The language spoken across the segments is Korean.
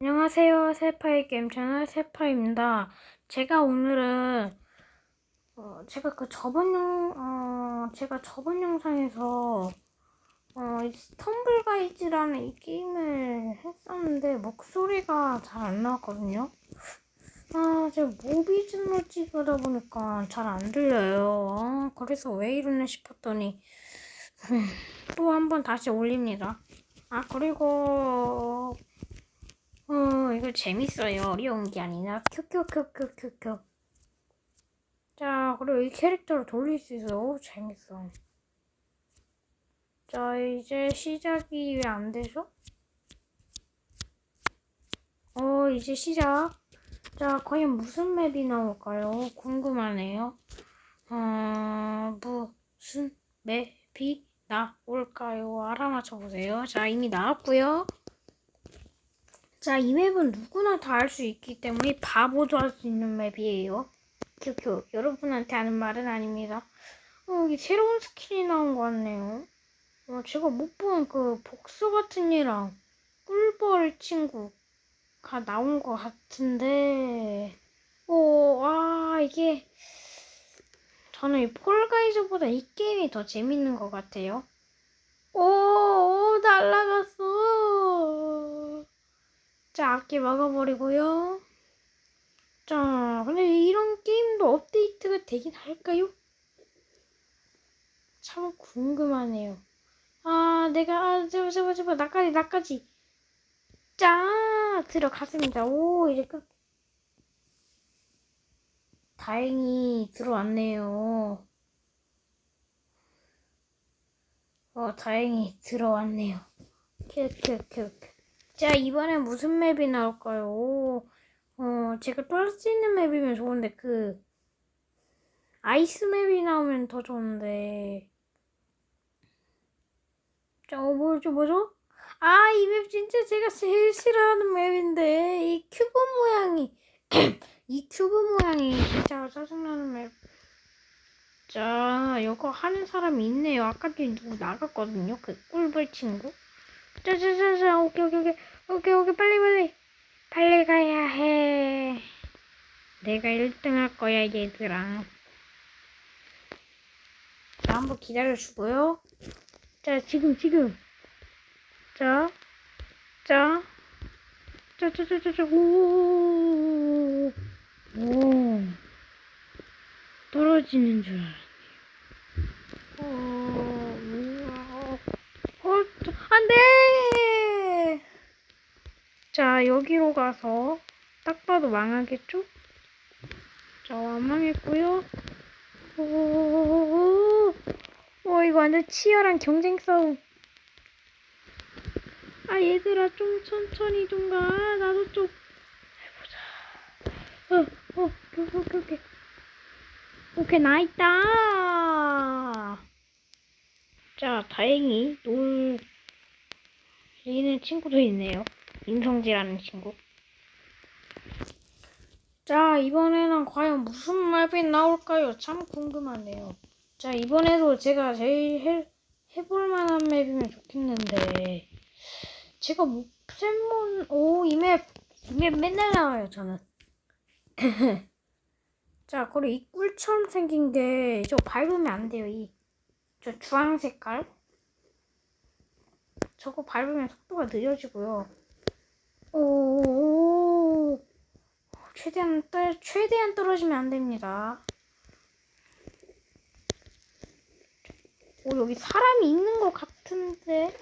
안녕하세요. 세파이 게임 채널 세파입니다. 제가 오늘은 어, 제가 그 저번 영 어, 제가 저번 영상에서 어, 이 스텀블 가이즈라는 이 게임을 했었는데 목소리가 잘 안 나왔거든요. 아, 제가 모비즘을 찍으다 보니까 잘 안 들려요. 아, 그래서 왜 이러나 싶었더니 또 한 번 다시 올립니다. 아, 그리고 어, 이거 재밌어요. 어려운 게 아니라 큐큐큐큐큐큐. 자, 그리고 이 캐릭터를 돌릴 수 있어. 오, 재밌어. 자, 이제 시작이 왜 안 되죠? 어, 이제 시작. 자, 과연 무슨 맵이 나올까요? 궁금하네요. 어, 무슨 맵이 나올까요? 알아맞혀 보세요. 자, 이미 나왔고요. 자, 이 맵은 누구나 다 할 수 있기 때문에 바보도 할 수 있는 맵이에요. 큐큐. 여러분한테 하는 말은 아닙니다. 어, 여기 새로운 스킨이 나온 것 같네요. 어, 제가 못 본 그 복서 같은 얘랑 꿀벌 친구가 나온 것 같은데, 오, 아, 이게, 저는 이 폴가이즈보다 이 게임이 더 재밌는 것 같아요. 오, 오 날라갔어. 자, 앞뒤 막아버리고요. 자, 근데 이런 게임도 업데이트가 되긴 할까요? 참 궁금하네요. 아, 내가, 아, 제발, 제발, 제발, 나까지, 나까지. 자, 들어갔습니다. 오, 이제 끝. 다행히 들어왔네요. 어, 다행히 들어왔네요. 큐큐큐. 자, 이번엔 무슨 맵이 나올까요? 오, 어, 제가 또할수 있는 맵이면 좋은데, 그, 아이스 맵이 나오면 더 좋은데. 자, 어, 뭐죠, 뭐죠? 아, 이 맵 진짜 제가 제일 싫어하는 맵인데, 이 큐브 모양이, 이 큐브 모양이 진짜 짜증나는 맵. 자, 이거 하는 사람이 있네요. 아까 전에 누구 나갔거든요. 그 꿀벌 친구. 짜자자자, 오케이, 오케이, 오케이, 오케이, 오케이, 빨리, 빨리. 빨리 가야 해. 내가 1등 할 거야, 얘들아. 자, 한번 기다려주고요. 자, 지금, 지금. 자, 자, 자, 자, 자, 자, 자, 오, 오. 떨어지는 줄 알았네. 어, 우와. 어, 저- 안 돼! 자, 여기로 가서 딱 봐도 망하겠죠? 자, 망했고요. 오, 오, 이거 완전 치열한 경쟁 싸움. 아, 얘들아, 좀 천천히 좀 가. 나도 좀 해보자. 어, 어, 오케이, 오케이, 오케이. 오케이, 나 있다. 자, 다행히 놀 리는 친구도 있네요. 인성지라는 친구. 자, 이번에는 과연 무슨 맵이 나올까요? 참 궁금하네요. 자, 이번에도 제가 제일 해, 해볼 만한 맵이면 좋겠는데, 제가 뭐,専門, 오, 이 맵, 이 맵 맨날 나와요, 저는. 자, 그리고 이 꿀처럼 생긴 게, 저 밟으면 안 돼요, 이. 저 주황 색깔. 저거 밟으면 속도가 느려지고요. 오, 최대한 떨, 최대한 떨어지면 안 됩니다. 오, 여기 사람이 있는 것 같은데.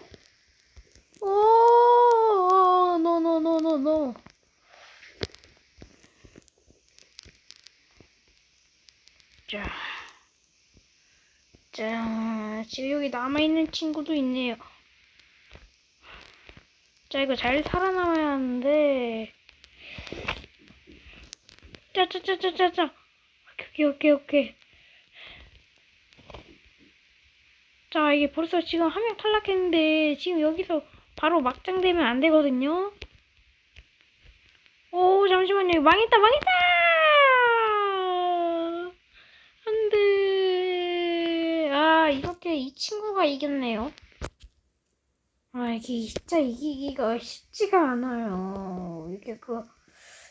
오, 노노노노노. 자, 자, 지금 여기 남아 있는 친구도 있네요. 자, 이거 잘 살아남아야 하는데. 짜짜짜짜짜짜. 오케이, 오케이, 오케이. 자, 이게 벌써 지금 한 명 탈락했는데, 지금 여기서 바로 막장 되면 안 되거든요. 오, 잠시만요. 망했다, 망했다! 안 돼. 아, 이렇게 이 친구가 이겼네요. 아, 이게 진짜 이기기가 쉽지가 않아요. 근데 그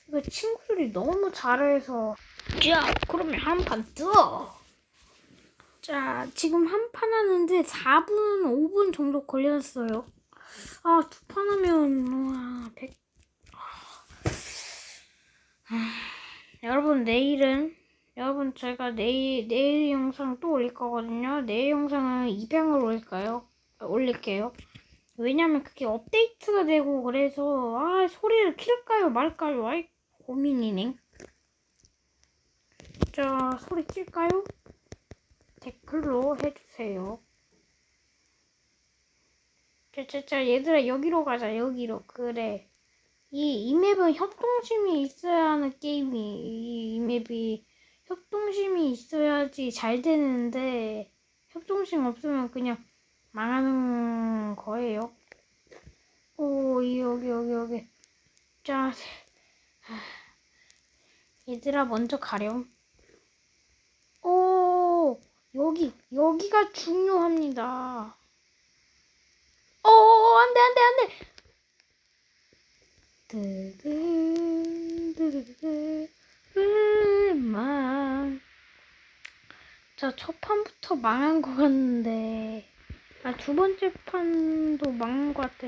이거 친구들이 너무 잘해서. 자 그러면 한 판 뜨어 자 지금 한 판 하는데 4분 5분 정도 걸렸어요. 아 두 판 하면 와 100... 아, 여러분 내일은 여러분 제가 내일 내일 영상 또 올릴 거거든요. 내일 영상은 200을 올릴까요? 올릴게요 왜냐면 그게 업데이트가 되고 그래서 아 소리를 킬까요 말까요? 아이 고민이네. 자 소리 킬까요? 댓글로 해주세요. 자자자 얘들아 여기로 가자 여기로. 그래. 이, 이 맵은 협동심이 있어야 하는 게임이 이, 이 맵이 협동심이 있어야지 잘 되는데 협동심 없으면 그냥 망하는 거예요. 오, 이, 여기, 여기, 여기. 자, 하, 얘들아, 먼저 가렴. 오, 여기, 여기가 중요합니다. 오, 안 돼, 안 돼, 안 돼! 자, 첫 판부터 망한 것 같는데. 아, 두 번째 판도 망한 것 같아.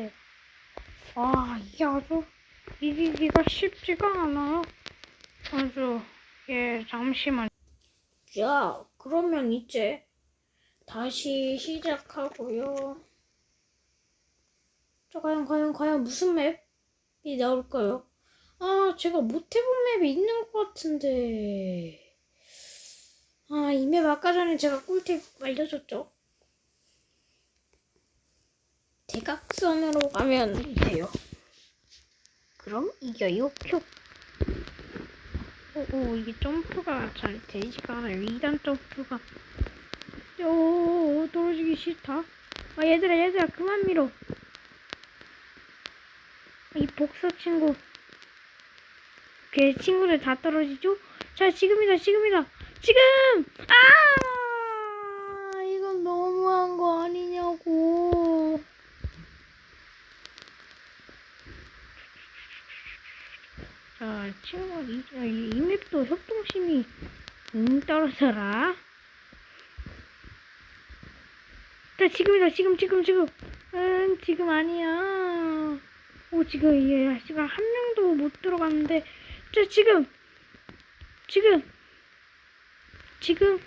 아, 이게 아주 이기기가 쉽지가 않아요. 아주, 예, 잠시만. 자, 그러면 이제 다시 시작하고요. 자, 과연, 과연, 과연 무슨 맵이 나올까요? 아, 제가 못 해본 맵이 있는 것 같은데. 아, 이 맵 아까 전에 제가 꿀팁 알려줬죠? 대각선으로 가면 돼요. 그럼 이겨요. 표. 오, 오 이게 점프가 잘 되지가 않아요. 2단 점프가. 오, 떨어지기 싫다. 아, 얘들아, 얘들아, 그만 밀어. 이 복서 친구. 걔 친구들 다 떨어지죠? 자, 지금이다, 지금이다. 지금! 아! 이건 너무한 거 아니냐고. 자, 친구, 이, 아, 이, 이 맵도 협동심이 응 떨어져라. 자, 지금이다, 지금, 지금, 지금. 응, 지금 아니야. 오, 지금, 얘, 지금 한 명도 못 들어갔는데. 자, 지금. 지금. 지금.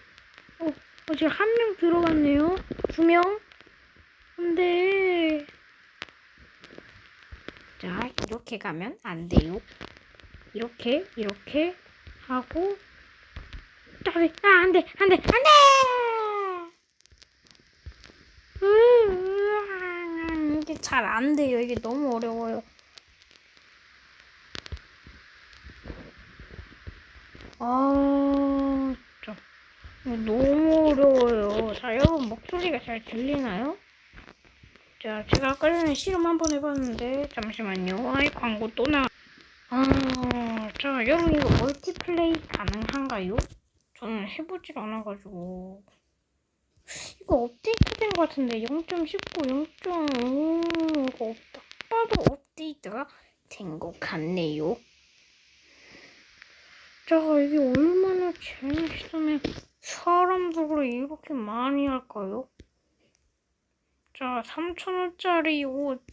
어, 어 지금 한 명 들어갔네요. 두 명. 근데. 자, 이렇게 가면 안 돼요. 이렇게 이렇게 하고 아, 안 돼, 안 돼, 안 돼, 안 돼! 으아, 이게 잘 안 돼요. 이게 너무 어려워요. 아, 진짜. 너무 어려워요. 자, 여러분 목소리가 잘 들리나요? 자, 제가 아까 전에 실험 한번 해봤는데, 잠시만요. 아이, 광고 또 나. 아, 자, 여러분 이거 멀티플레이 가능한가요? 저는 해보질 않아가지고 이거 업데이트된 것 같은데 0.19, 0.5가 없다. 봐도 업데이트가 된 것 같네요. 자, 이게 얼마나 재밌으면 사람들을 이렇게 많이 할까요? 자, 3,000원짜리 옷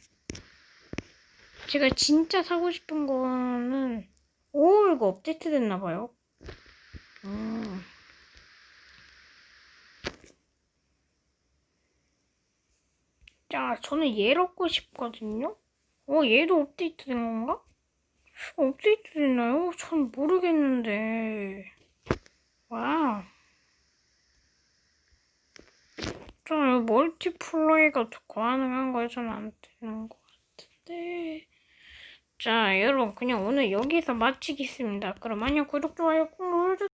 제가 진짜 사고 싶은 거는 오 이거 업데이트 됐나 봐요. 음. 자 저는 얘를 얻고 싶거든요. 어 얘도 업데이트 된 건가? 업데이트 됐나요? 전 모르겠는데. 와. 자 멀티플레이가 가능한 거에서는 안 되는 것 같은데. 자, 여러분, 그냥 오늘 여기서 마치겠습니다. 그럼 안녕, 구독, 좋아요 꾹 눌러주세요.